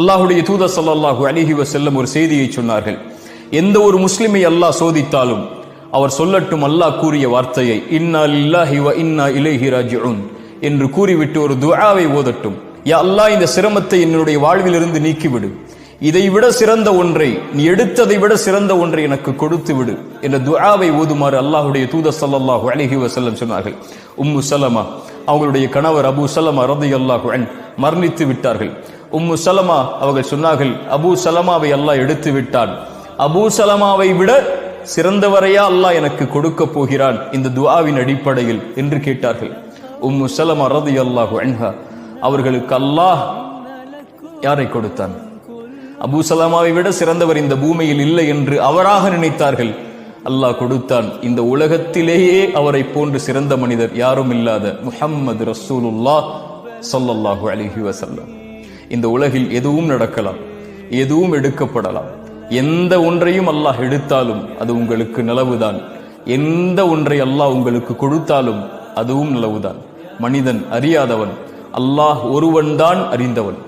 அல்லாஹுடைய தூத சல்லாஹூ அலிஹி செல்லும் ஒரு செய்தியை சொன்னார்கள். எந்த ஒரு முஸ்லிமை அல்லாஹ் சோதித்தாலும் அவர் சொல்லட்டும் அல்லாஹ் கூறிய வார்த்தையை இன்னா லில்லாஹி வ இன்னா இலைஹி என்று கூறிவிட்டு ஒரு துஆவை ஓதட்டும். யா அல்லாஹ் இந்த சிரமத்தை என்னுடைய வாழ்விலிருந்து நீக்கிவிடு. இதை விட சிறந்த ஒன்றை நீ எடுத்ததை விட சிறந்த ஒன்றை எனக்கு கொடுத்து விடு என்ற துஆவை ஓதுமாறு அல்லாஹுடைய தூத ஸல்லல்லாஹு அலிஹி வசல்லம் சொன்னார்கள். உம்மு சலமா அவங்களுடைய கணவர் அபு சலமா ரதி அல்லாஹு மரணித்து விட்டார்கள். உம்மு சலமா அவர்கள் சொன்னார்கள் அபூ சலமாவை அல்லாஹ் எடுத்து விட்டான். அபூ சலமாவை விட சிறந்தவரையா அல்லாஹ் எனக்கு கொடுக்க போகிறான். இந்த துவாவின் அடிப்படையில் என்று கேட்டார்கள். உம்மு சலமா ரலியல்லாஹு அன்ஹா அவர்களுக்கு அல்லாஹ் யாரை கொடுத்தான்? அபூ சலாமாவை விட சிறந்தவர் இந்த பூமியில் இல்லை என்று அவராக நினைத்தார்கள். அல்லாஹ் கொடுத்தான். இந்த உலகத்திலேயே அவரை போன்று சிறந்த மனிதர் யாரும் இல்லாத முஹம்மது ரசூலுல்லா சொல்லல்லாஹு அலிஹி வசல்லம் இந்த உலகில் எதுவும் நடக்கலாம் எதுவும் எடுக்கப்படலாம். எந்த ஒன்றையும் அல்லாஹ் எடுத்தாலும் அது உங்களுக்கு நிலவுதான். எந்த ஒன்றை அல்லாஹ் உங்களுக்கு கொடுத்தாலும் அதுவும் நிலவுதான். மனிதன் அறியாதவன் அல்லாஹ் ஒருவன்தான் அறிந்தவன்.